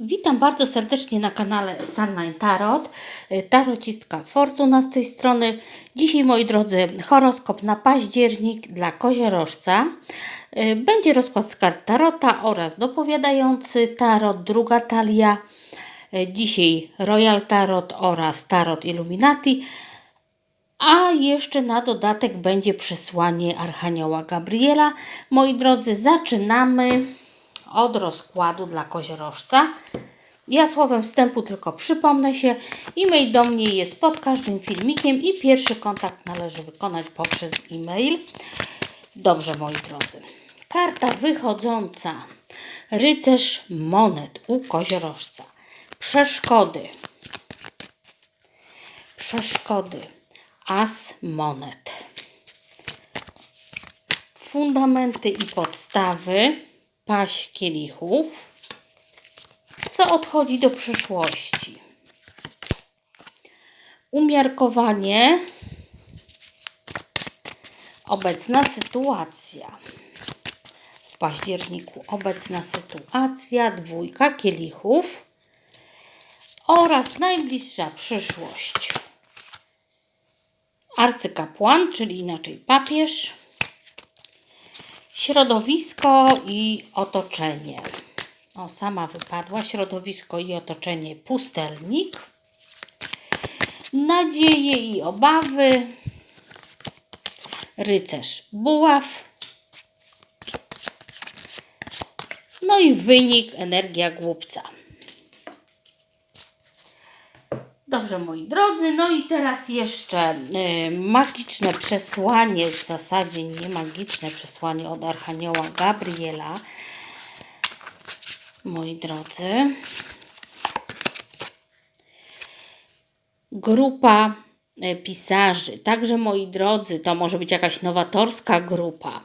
Witam bardzo serdecznie na kanale Sunline Tarot. Tarocistka Fortuna z tej strony. Dzisiaj, moi drodzy, horoskop na październik dla koziorożca. Będzie rozkład z kart Tarota oraz dopowiadający Tarot, druga talia. Dzisiaj Royal Tarot oraz Tarot Illuminati. A jeszcze na dodatek będzie przesłanie Archanioła Gabriela. Moi drodzy, zaczynamy od rozkładu dla koziorożca. Ja słowem wstępu tylko przypomnę się. E-mail do mnie jest pod każdym filmikiem i pierwszy kontakt należy wykonać poprzez e-mail. Dobrze, moi drodzy. Karta wychodząca. Rycerz monet u koziorożca. Przeszkody. Przeszkody. As monet. Fundamenty i podstawy. Paść kielichów. Co odchodzi do przyszłości? Umiarkowanie. Obecna sytuacja. W październiku obecna sytuacja, dwójka kielichów oraz najbliższa przyszłość. Arcykapłan, czyli inaczej papież, środowisko i otoczenie. O, sama wypadła. Środowisko i otoczenie pustelnik. Nadzieje i obawy. Rycerz buław. No i wynik energia głupca. Dobrze, moi drodzy, no i teraz jeszcze y, magiczne przesłanie, w zasadzie nie magiczne przesłanie od Archanioła Gabriela. Moi drodzy. Grupa y, pisarzy, także moi drodzy, to może być jakaś nowatorska grupa,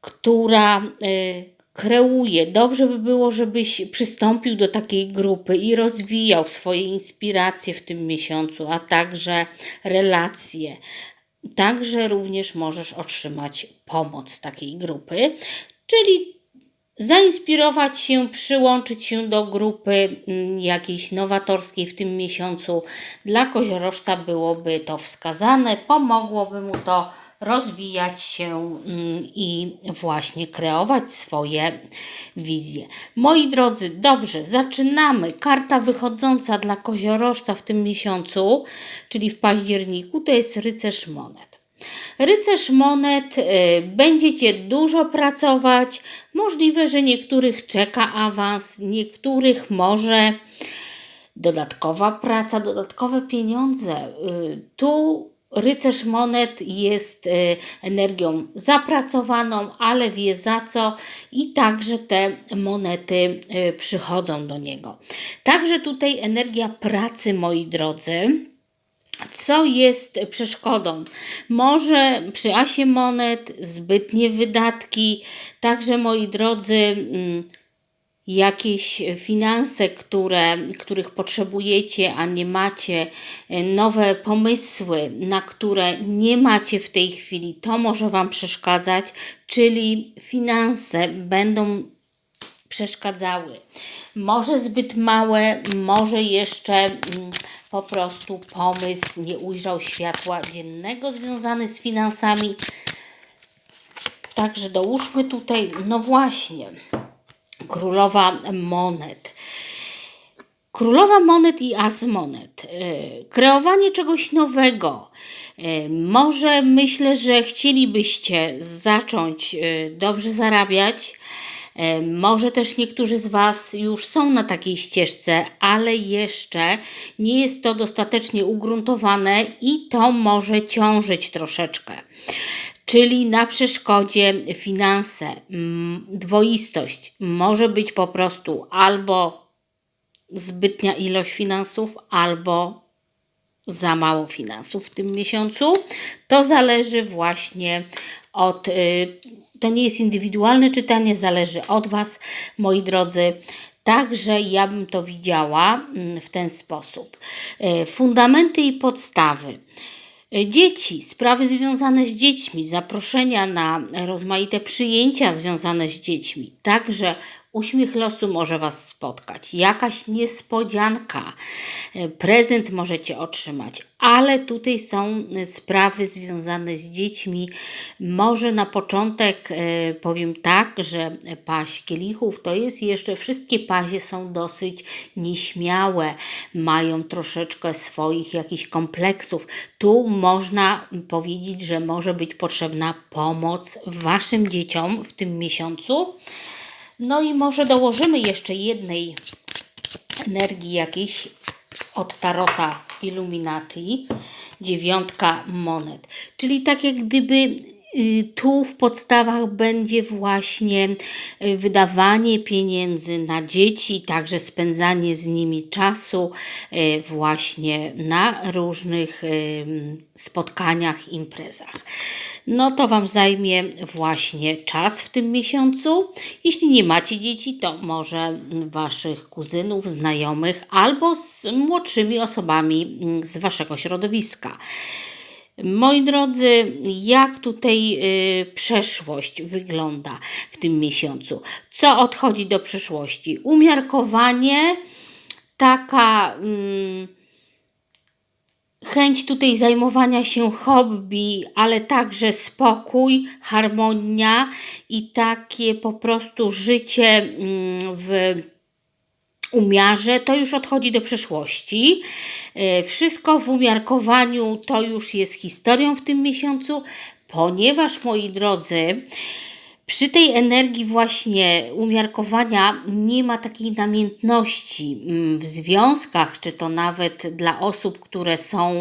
która y, kreuje. Dobrze by było, żebyś przystąpił do takiej grupy i rozwijał swoje inspiracje w tym miesiącu, a także relacje. Także również możesz otrzymać pomoc takiej grupy, czyli zainspirować się, przyłączyć się do grupy mm, jakiejś nowatorskiej w tym miesiącu. Dla koziorożca byłoby to wskazane, pomogłoby mu to rozwijać się mm, i właśnie kreować swoje wizje. Moi drodzy, dobrze, zaczynamy. Karta wychodząca dla koziorożca w tym miesiącu, czyli w październiku, to jest rycerz monet. Rycerz monet y, będziecie dużo pracować. Możliwe, że niektórych czeka awans, niektórych może dodatkowa praca, dodatkowe pieniądze. Y, tu rycerz monet jest y, energią zapracowaną, ale wie za co i także te monety y, przychodzą do niego. Także tutaj energia pracy, moi drodzy. Co jest przeszkodą? Może przy asie monet zbytnie wydatki, także moi drodzy, mm, jakieś finanse, które, których potrzebujecie, a nie macie, e, nowe pomysły, na które nie macie w tej chwili, to może Wam przeszkadzać, czyli finanse będą przeszkadzały. Może zbyt małe, może jeszcze mm, po prostu pomysł nie ujrzał światła dziennego związany z finansami. Także dołóżmy tutaj, no właśnie, królowa monet. Królowa monet i as monet. E, kreowanie czegoś nowego. E, może myślę, że chcielibyście zacząć e, dobrze zarabiać. Może też niektórzy z Was już są na takiej ścieżce, ale jeszcze nie jest to dostatecznie ugruntowane i to może ciążyć troszeczkę czyli na przeszkodzie finanse, mm, dwoistość. Może być po prostu albo zbytnia ilość finansów, albo za mało finansów w tym miesiącu. To zależy właśnie od. Y, to nie jest indywidualne czytanie, zależy od Was, moi drodzy. Także ja bym to widziała mm, w ten sposób. Y, fundamenty i podstawy. Dzieci, sprawy związane z dziećmi, zaproszenia na rozmaite przyjęcia związane z dziećmi, także Uśmiech losu może Was spotkać, jakaś niespodzianka, e, prezent możecie otrzymać, ale tutaj są e, sprawy związane z dziećmi. Może na początek e, powiem tak, że paź kielichów to jest jeszcze, wszystkie pazie są dosyć nieśmiałe, mają troszeczkę swoich jakichś kompleksów. Tu można powiedzieć, że może być potrzebna pomoc Waszym dzieciom w tym miesiącu. No i może dołożymy jeszcze jednej energii jakiejś od Tarota Illuminati, dziewiątka monet. Czyli tak jak gdyby y, tu w podstawach będzie właśnie y, wydawanie pieniędzy na dzieci, także spędzanie z nimi czasu y, właśnie na różnych spotkaniach, imprezach no to Wam zajmie właśnie czas w tym miesiącu. Jeśli nie macie dzieci, to może Waszych kuzynów, znajomych albo z młodszymi osobami z Waszego środowiska. Moi drodzy, jak tutaj y, przeszłość wygląda w tym miesiącu? Co odchodzi do przeszłości? Umiarkowanie, taka. Y, chęć tutaj zajmowania się hobby, ale także spokój, harmonia i takie po prostu życie mm, w umiarze, to już odchodzi do przeszłości. E, wszystko w umiarkowaniu to już jest historią w tym miesiącu, ponieważ moi drodzy, przy tej energii właśnie umiarkowania nie ma takiej namiętności mm, w związkach, czy to nawet dla osób, które są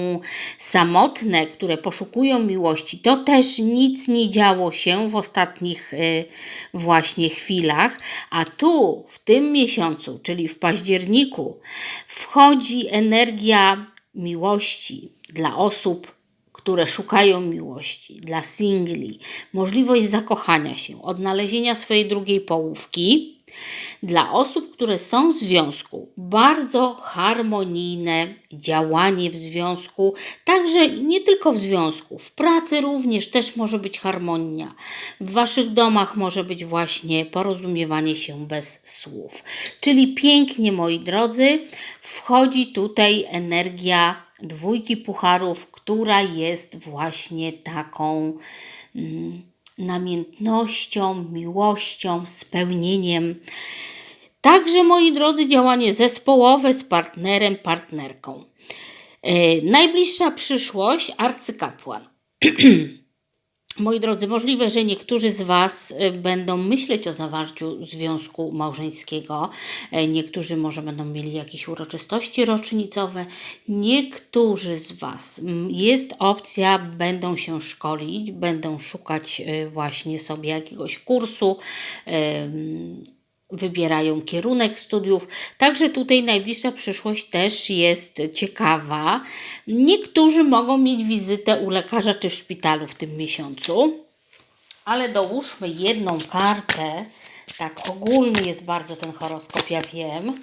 samotne, które poszukują miłości. To też nic nie działo się w ostatnich y, właśnie chwilach, a tu w tym miesiącu, czyli w październiku, wchodzi energia miłości dla osób które szukają miłości, dla singli, możliwość zakochania się, odnalezienia swojej drugiej połówki, dla osób, które są w związku, bardzo harmonijne działanie w związku, także nie tylko w związku, w pracy również też może być harmonia. W waszych domach może być właśnie porozumiewanie się bez słów. Czyli pięknie, moi drodzy, wchodzi tutaj energia dwójki pucharów, która jest właśnie taką mm, namiętnością, miłością, spełnieniem. Także, moi drodzy, działanie zespołowe z partnerem, partnerką. Yy, najbliższa przyszłość arcykapłan. Moi drodzy, możliwe, że niektórzy z Was y, będą myśleć o zawarciu związku małżeńskiego, y, niektórzy może będą mieli jakieś uroczystości rocznicowe, niektórzy z Was jest opcja, będą się szkolić, będą szukać y, właśnie sobie jakiegoś kursu wybierają kierunek studiów. Także tutaj najbliższa przyszłość też jest ciekawa. Niektórzy mogą mieć wizytę u lekarza czy w szpitalu w tym miesiącu. Ale dołóżmy jedną kartę. Tak, ogólny jest bardzo ten horoskop, ja wiem.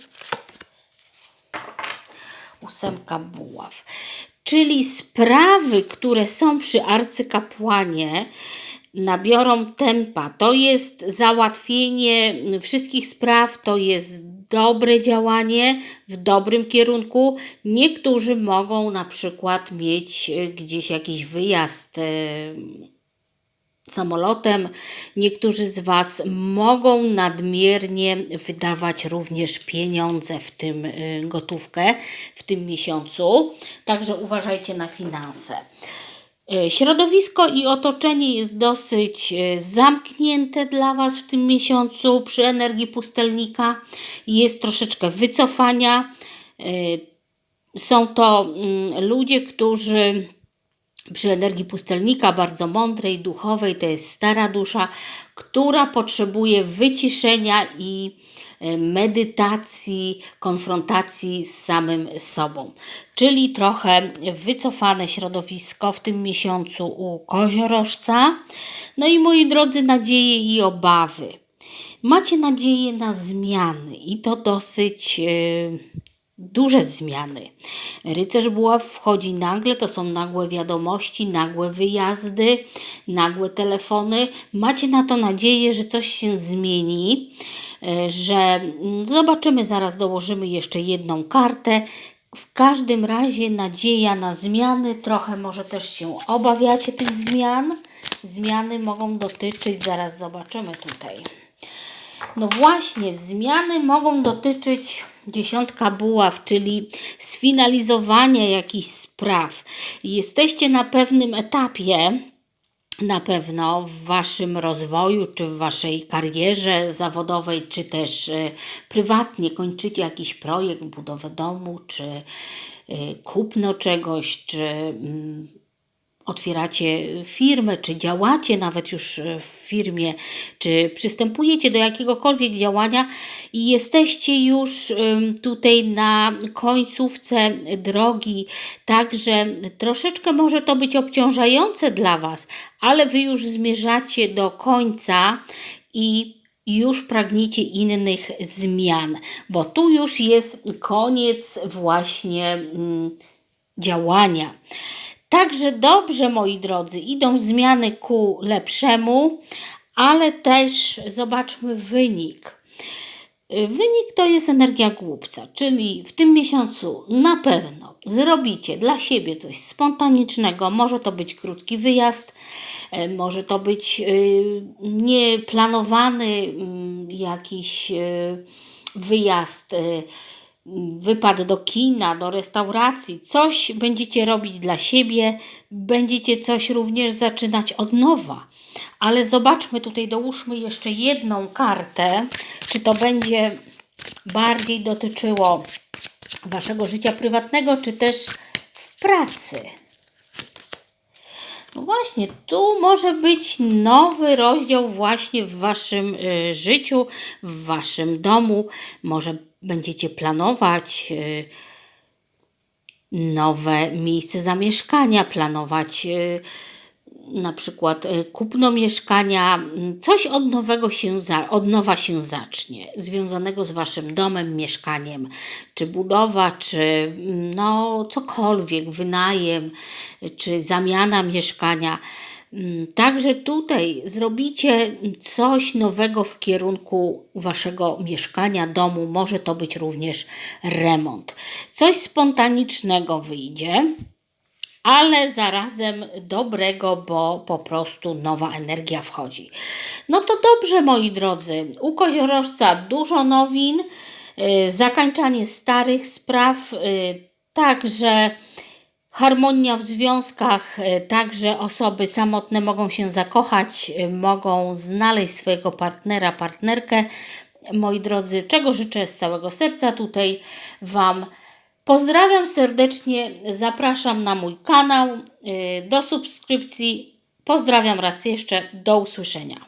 Ósemka buław. Czyli sprawy, które są przy arcykapłanie, nabiorą tempa. To jest załatwienie wszystkich spraw, to jest dobre działanie w dobrym kierunku. Niektórzy mogą na przykład mieć e, gdzieś jakiś wyjazd e, samolotem. Niektórzy z Was mogą nadmiernie wydawać również pieniądze w tym e, gotówkę w tym miesiącu. Także uważajcie na finanse. E, środowisko i otoczenie jest dosyć e, zamknięte dla Was w tym miesiącu przy energii pustelnika. Jest troszeczkę wycofania. E, są to mm, ludzie, którzy przy energii pustelnika, bardzo mądrej, duchowej, to jest stara dusza, która potrzebuje wyciszenia i medytacji, konfrontacji z samym sobą. Czyli trochę wycofane środowisko w tym miesiącu u koziorożca. No i moi drodzy, nadzieje i obawy. Macie nadzieję na zmiany i to dosyć yy, duże zmiany. Rycerz buław wchodzi nagle, to są nagłe wiadomości, nagłe wyjazdy, nagłe telefony. Macie na to nadzieję, że coś się zmieni, e, że mm, zobaczymy, zaraz dołożymy jeszcze jedną kartę. W każdym razie nadzieja na zmiany, trochę może też się obawiacie tych zmian. Zmiany mogą dotyczyć, zaraz zobaczymy tutaj. No właśnie, zmiany mogą dotyczyć dziesiątka buław, czyli sfinalizowania jakichś spraw. Jesteście na pewnym etapie, na pewno w Waszym rozwoju, czy w Waszej karierze zawodowej, czy też e, prywatnie kończycie jakiś projekt, budowę domu, czy e, kupno czegoś, czy mm, otwieracie firmę, czy działacie nawet już w firmie, czy przystępujecie do jakiegokolwiek działania i jesteście już tutaj na końcówce drogi, także troszeczkę może to być obciążające dla Was, ale Wy już zmierzacie do końca i już pragniecie innych zmian, bo tu już jest koniec właśnie mm, działania. Także dobrze, moi drodzy, idą zmiany ku lepszemu, ale też zobaczmy wynik. Wynik to jest energia głupca, czyli w tym miesiącu na pewno zrobicie dla siebie coś spontanicznego. Może to być krótki wyjazd, e, może to być y, nieplanowany mm, jakiś y, wyjazd y, wypad do kina, do restauracji, coś będziecie robić dla siebie, będziecie coś również zaczynać od nowa. Ale zobaczmy tutaj, dołóżmy jeszcze jedną kartę, czy to będzie bardziej dotyczyło Waszego życia prywatnego, czy też w pracy. No właśnie, tu może być nowy rozdział właśnie w Waszym y, życiu, w Waszym domu. Może będziecie planować y, nowe miejsce zamieszkania, planować y, na przykład y, kupno mieszkania, coś od nowego się, od nowa się zacznie, związanego z Waszym domem, mieszkaniem, czy budowa, czy no cokolwiek, wynajem, czy zamiana mieszkania. Mm, Także tutaj zrobicie coś nowego w kierunku waszego mieszkania, domu. Może to być również remont. Coś spontanicznego wyjdzie, ale zarazem dobrego, bo po prostu nowa energia wchodzi. No to dobrze, moi drodzy. U koziorożca dużo nowin, yy, zakańczanie starych spraw, yy, także. Harmonia w związkach, e, także osoby samotne mogą się zakochać, e, mogą znaleźć swojego partnera, partnerkę. Moi drodzy, czego życzę z całego serca tutaj Wam. Pozdrawiam serdecznie, zapraszam na mój kanał e, do subskrypcji. Pozdrawiam raz jeszcze, do usłyszenia.